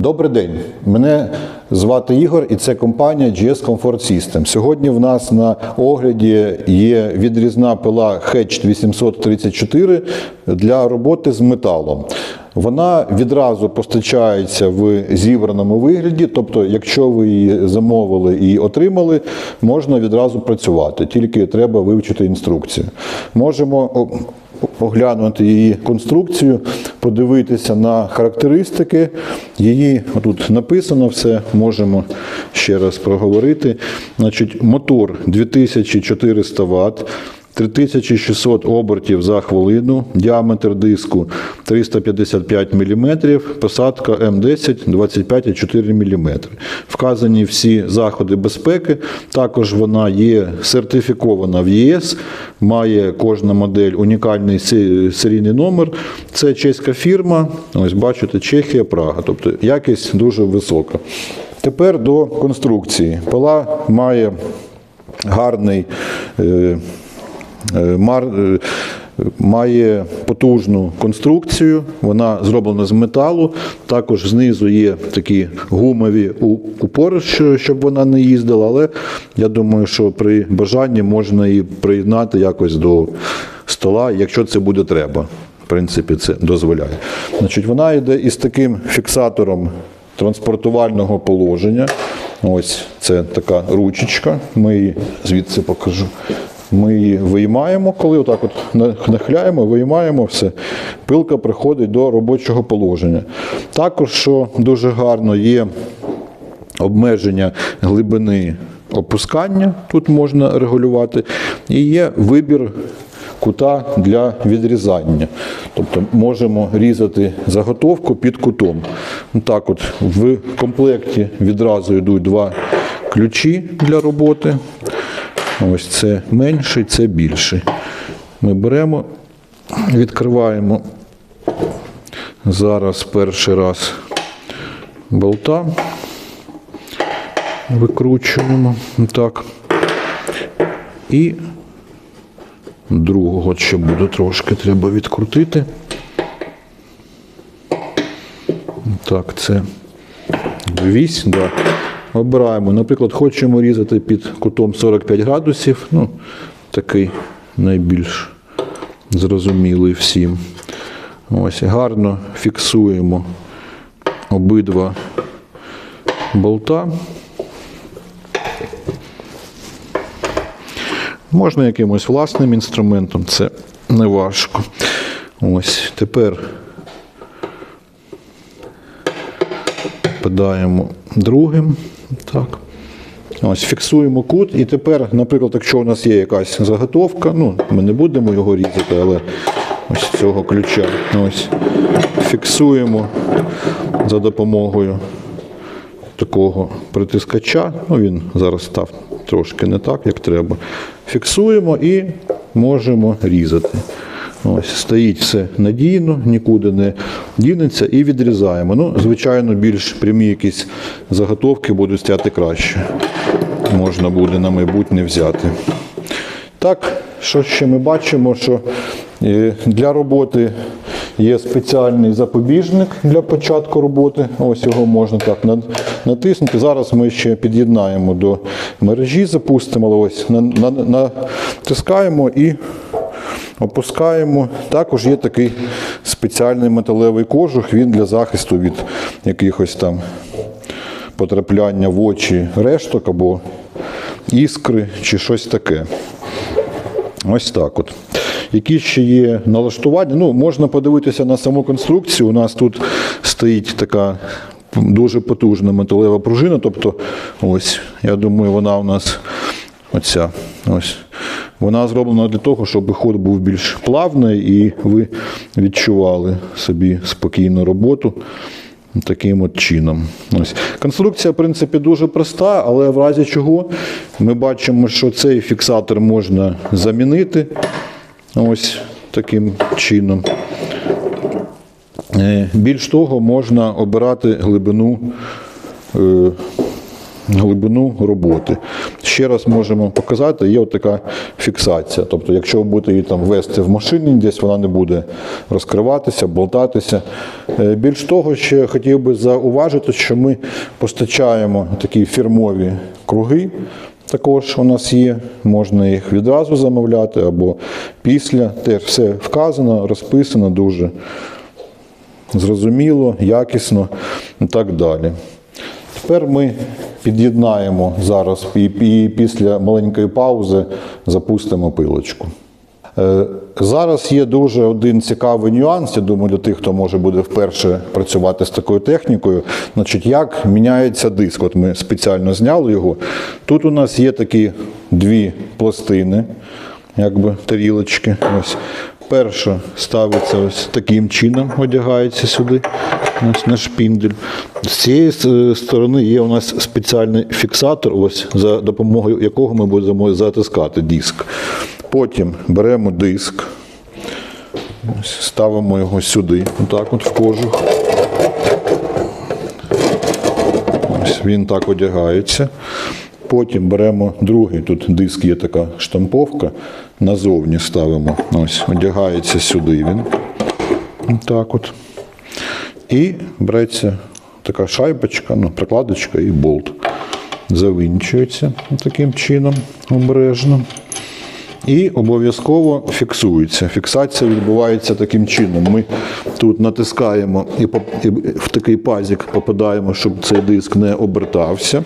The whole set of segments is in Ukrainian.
Добрий день, мене звати Ігор і це компанія GS Comfort System. Сьогодні в нас на огляді є відрізна пила Hatch 834 для роботи з металом. Вона відразу постачається в зібраному вигляді, тобто, якщо ви її замовили і отримали, можна відразу працювати, тільки треба вивчити інструкцію. Можемо оглянути її конструкцію, подивитися на характеристики. Її тут написано все, можемо ще раз проговорити. Значить, мотор 2400 Вт. 3600 обертів за хвилину, діаметр диску 355 мм, посадка М10 25,4 мм. Вказані всі заходи безпеки. Також вона є сертифікована в ЄС, має кожна модель унікальний серійний номер. Це чеська фірма. Ось бачите, Чехія, Прага. Тобто якість дуже висока. Тепер до конструкції. Пила має гарний. Е, Е, має потужну конструкцію, вона зроблена з металу. Також знизу є такі гумові упори, щоб вона не їздила, але я думаю, що при бажанні можна її приєднати якось до стола, якщо це буде треба. В принципі, це дозволяє. Значить, вона йде із таким фіксатором транспортувального положення. Ось це така ручечка. Ми її звідси покажу. Ми її виймаємо, коли отак от на- нахиляємо, виймаємо все. Пилка приходить до робочого положення. Також, що дуже гарно, є обмеження глибини опускання, тут можна регулювати, і є вибір кута для відрізання. Тобто можемо різати заготовку під кутом. Так от в комплекті відразу йдуть два ключі для роботи. Ось це менший, це більший. Ми беремо, відкриваємо зараз перший раз болта, викручуємо так. І другого ще буде трошки треба відкрутити. Так, це вісь, да. Обираємо. Наприклад, хочемо різати під кутом 45 градусів. Ну, такий найбільш зрозумілий всім. Ось, гарно фіксуємо обидва болта. Можна якимось власним інструментом, це не важко. Ось тепер подаємо другим. Так. Ось, фіксуємо кут. І тепер, наприклад, якщо у нас є якась заготовка, ну, ми не будемо його різати, але ось цього ключа. Ось, фіксуємо за допомогою такого притискача. Ну, він зараз став трошки не так, як треба. Фіксуємо і можемо різати. Ось, стоїть все надійно, нікуди не дінеться і відрізаємо. Ну, звичайно, більш прямі якісь заготовки будуть стояти краще. Можна буде на майбутнє взяти. Так, що ще ми бачимо, що е, для роботи є спеціальний запобіжник для початку роботи. Ось його можна так натиснути. Зараз ми ще під'єднаємо до мережі, запустимо, але ось на- на- натискаємо і опускаємо. Також є такий спеціальний металевий кожух, він для захисту від якихось там потрапляння в очі решток або іскри чи щось таке. Ось так от. Які ще є налаштування? Ну, можна подивитися на саму конструкцію. У нас тут стоїть така дуже потужна металева пружина. Тобто, ось, я думаю, вона у нас оця. Ось. Вона зроблена для того, щоб ход був більш плавний і ви відчували собі спокійну роботу. Таким от чином. Ось. Конструкція, в принципі, дуже проста, але в разі чого ми бачимо, що цей фіксатор можна замінити ось таким чином. Е, Більш того, можна обирати глибину е, глибину роботи. Ще раз можемо показати, є от така фіксація. Тобто, якщо ви будете її там вести в машині, десь вона не буде розкриватися, болтатися. Е, Більш того, ще хотів би зауважити, що ми постачаємо такі фірмові круги. Також у нас є, можна їх відразу замовляти або після. Теж все вказано, розписано дуже зрозуміло, якісно і так далі. Тепер ми під'єднаємо зараз і, і після маленької паузи запустимо пилочку. Е, Зараз є дуже один цікавий нюанс, я думаю, для тих, хто може буде вперше працювати з такою технікою. Значить, як міняється диск. От ми спеціально зняли його. Тут у нас є такі дві пластини, якби тарілочки. Ось. Перша ставиться ось таким чином, одягається сюди на шпіндель. З цієї е, сторони є у нас спеціальний фіксатор, ось за допомогою якого ми будемо затискати диск. Потім беремо диск, ставимо його сюди, отак от в кожух. Ось він так одягається. Потім беремо другий, тут диск є така штамповка, назовні ставимо. Ось, одягається сюди він. Так от. І береться така шайбочка, ну, прикладочка і болт. Завинчується таким чином обережно. І обов'язково фіксується. Фіксація відбувається таким чином. Ми тут натискаємо і в такий пазик попадаємо, щоб цей диск не обертався.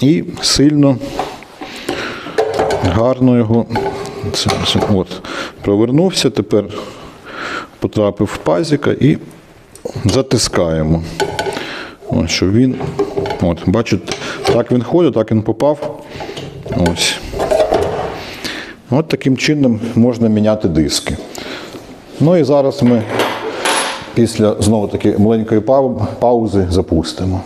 І сильно, гарно його от, провернувся, тепер потрапив в пазика і затискаємо. От, щоб він, от, бачите, так він ходить, так він попав. Ось. От таким чином можна міняти диски. Ну і зараз ми після знову таки маленької паузи запустимо.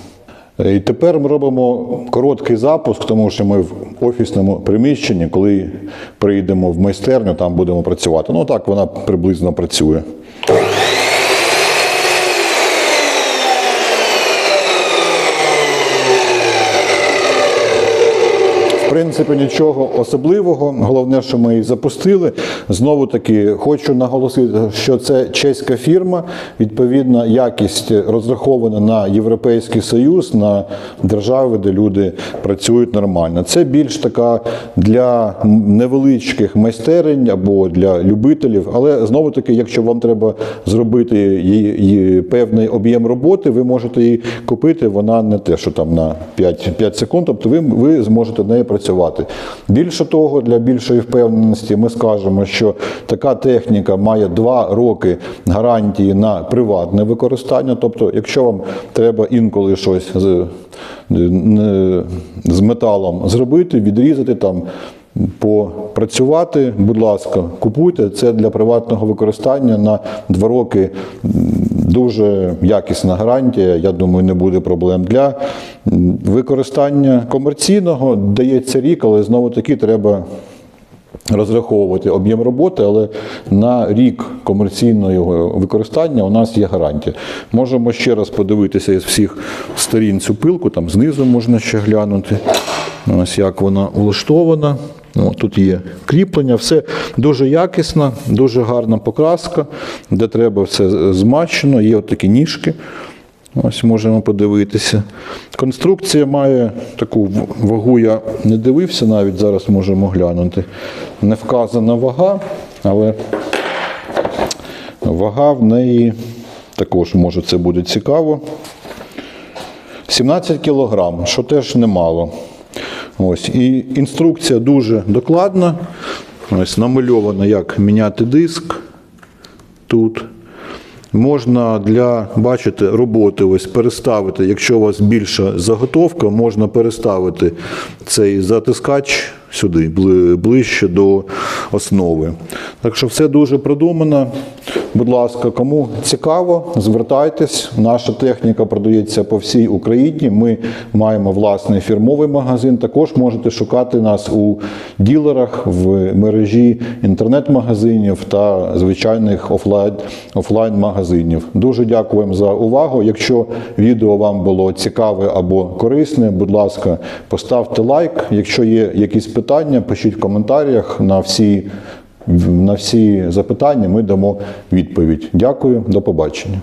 Е, І тепер ми робимо короткий запуск, тому що ми в офісному приміщенні, коли приїдемо в майстерню, там будемо працювати. Ну так вона приблизно працює. Принципі, нічого особливого. Головне, що ми її запустили. Знову таки, хочу наголосити, що це чеська фірма. Відповідна якість розрахована на Європейський Союз, на держави, де люди працюють нормально. Це більш така для невеличких майстерень або для любителів. Але знову таки, якщо вам треба зробити її, певний об'єм роботи, ви можете її купити. Вона не те, що там на 5, 5 секунд, тобто ви, ви зможете нею працювати. Більше того, для більшої впевненості ми скажемо, що така техніка має 2 роки гарантії на приватне використання. Тобто, якщо вам треба інколи щось з, з металом зробити, відрізати там. Попрацювати, будь ласка, купуйте це для приватного використання на два роки. Дуже якісна гарантія. Я думаю, не буде проблем для використання комерційного. Дається рік, але знову таки треба розраховувати об'єм роботи, але на рік комерційного використання у нас є гарантія. Можемо ще раз подивитися із всіх сторін цю пилку, там знизу можна ще глянути. Ось як вона влаштована. О, тут є кріплення, все дуже якісно, дуже гарна покраска, де треба все змащено, є от такі ніжки. Ось можемо подивитися. Конструкція має таку вагу, я не дивився, навіть зараз можемо глянути. Не вказана вага, але вага в неї також, може, це буде цікаво. 17 кілограм, що теж немало. Ось. І інструкція дуже докладна. Ось намальовано, як міняти диск тут. Можна для, бачите, роботи ось переставити, якщо у вас більша заготовка, можна переставити цей затискач сюди, ближче до основи. Так що все дуже продумано. Будь ласка, кому цікаво, звертайтесь. Наша техніка продається по всій Україні. Ми маємо власний фірмовий магазин. Також можете шукати нас у ділерах в мережі інтернет-магазинів та звичайних офлайн, офлайн-магазинів. Дуже дякуємо за увагу. Якщо відео вам було цікаве або корисне, будь ласка, поставте лайк. Якщо є якісь питання, пишіть в коментарях на всі. На всі запитання ми дамо відповідь. Дякую, до побачення.